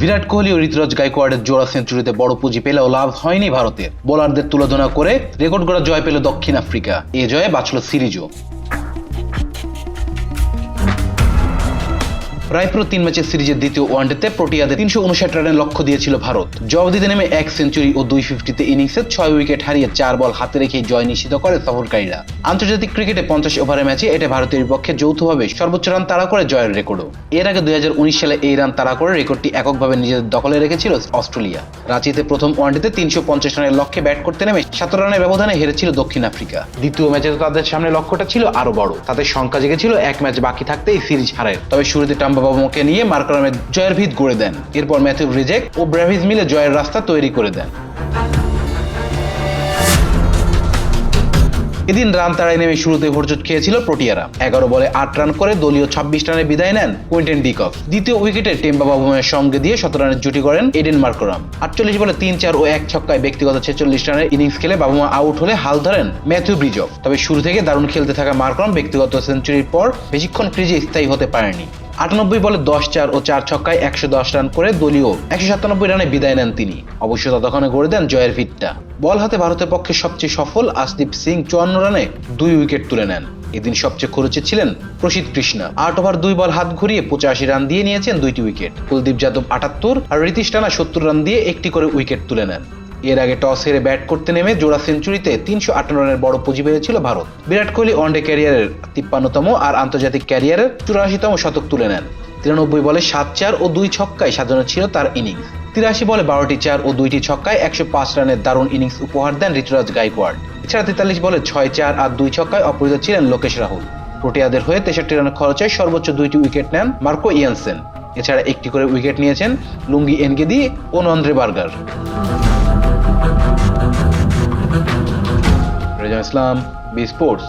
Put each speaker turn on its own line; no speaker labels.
বিরাট কোহলি ও ঋতুরাজ গাইকোয়াড়ের জোড়া সেঞ্চুরিতে বড় পুঁজি পেলেও লাভ হয়নি ভারতের। বোলারদের তুলোধনা করে রেকর্ড করা জয় পেল দক্ষিণ আফ্রিকা। এ জয়ে বাঁচল সিরিজও। রায়পুর তিন ম্যাচের সিরিজের দ্বিতীয় ওয়ানডেতে প্রোটিয়াদের তিনশো উনষাট রানের লক্ষ্য দিয়েছিল ভারত। জবাব দিতে নেমে এক সেঞ্চুরি ও দুই ফিফটিতে ইনিংসে ছয় উইকেট হারিয়ে চার বল হাতে রেখে জয় নিশ্চিত করে সফরকারীরা। আন্তর্জাতিক ক্রিকেটে পঞ্চাশ ওভারের ম্যাচে এটা ভারতের বিপক্ষে যৌথভাবে সর্বোচ্চ রান তাড়া করে জয়ের রেকর্ডও। এর আগে দুই হাজার উনিশ সালে এই রান তাড়া করে রেকর্ডটি এককভাবে নিজেদের দখলে রেখেছিল অস্ট্রেলিয়া। রাঁচিতে প্রথম ওয়ানডেতে তিনশো পঞ্চাশ রানের লক্ষ্যে ব্যাট করতে নেমে সতেরো রানের ব্যবধানে হেরেছিল দক্ষিণ আফ্রিকা। দ্বিতীয় ম্যাচে তো তাদের সামনে লক্ষ্যটা ছিল আরও বড়। তাদের সংখ্যা জেগেছিল, এক ম্যাচ বাকি থাকতে এই সিরিজ হারায়। তবে শুরুতে টাম্বাবাবুকে নিয়ে মার্কারামের জয়ের ভিত গড়ে দেন। এরপর ম্যাথিউ রিজেক ও ব্রাভিজ মিলে জয়ের রাস্তা তৈরি করে দেন। এদিন রান তাড়াই নেমে শুরুতে হোরচট খেয়েছিল প্রোটিয়ারা। এগারো বলে আট রান করে দলীয় ছাব্বিশ রানে বিদায় নেন কুইন্টেন ডিকক। দ্বিতীয় উইকেটে টেম্বা বাবুমের সঙ্গে দিয়ে শত রানের জুটি করেন এডেন মার্কোরাম আটচল্লিশ বলে তিন চার ও এক ছক্কায় ব্যক্তিগত ছেচল্লিশ রানের ইনিংস খেলে বাবুমা আউট হলে হাল ধরেন ম্যাথিউ ব্রিজফ তবে শুরু থেকে দারুণ খেলতে থাকা মার্করাম ব্যক্তিগত সেঞ্চুরির পর বেশিক্ষণ ক্রিজে স্থায়ী হতে পারেনি। আটানব্বই বলে দশ চার ও চার ছক্কায় একশো দশ রান করে দলীয় একশো সাতানব্বই রানে বিদায় নেন তিনি। অবশ্য ততক্ষণে গড়ে দেন জয়ের ভিটটা বল হাতে ভারতের পক্ষে সবচেয়ে সফল আসদীপ সিং চুয়ান্ন রানে দুই উইকেট তুলে নেন। এদিন সবচেয়ে খরচে ছিলেন প্রসিদ্ধ কৃষ্ণা। আট ওভার দুই বল হাত ঘুরিয়ে পঁচাশি রান দিয়ে নিয়েছেন দুইটি উইকেট। কুলদীপ যাদব আটাত্তর আর রীতিশ টানা সত্তর রান দিয়ে একটি করে উইকেট তুলে নেন। এর আগে টস হেরে ব্যাট করতে নেমে জোড়া সেঞ্চুরিতে তিনশো আটান্ন রানের বড় পুঁজি পেয়েছিল ভারত। বিরাট কোহলি ওয়ানডে ক্যারিয়ারের তিপ্পান্নতম আর আন্তর্জাতিক ক্যারিয়ারের চুরাশিতম শতক তুলে নেন। তিরানব্বই বলে সাত চার ও দুই ছক্কায় সাজানো ছিল তার ইনিংস। তিরাশি বলে বারোটি চার ও দুইটি ছক্কায় একশো পাঁচ রানের দারুণ ইনিংস উপহার দেন ঋতুরাজ গাইকোয়াড়। এছাড়া তেতাল্লিশ বলে ছয় চার আর দুই ছক্কায় অপরাজিত ছিলেন লোকেশ রাহুল। প্রোটিয়াদের হয়ে তেষট্টি রানের খরচে সর্বোচ্চ দুইটি উইকেট নেন মার্কো ইয়ানসেন। এছাড়া একটি করে উইকেট নিয়েছেন লুঙ্গি এনগেদি ও নন্দ্রে বার্গার। ইসলাম বি স্পোর্টস।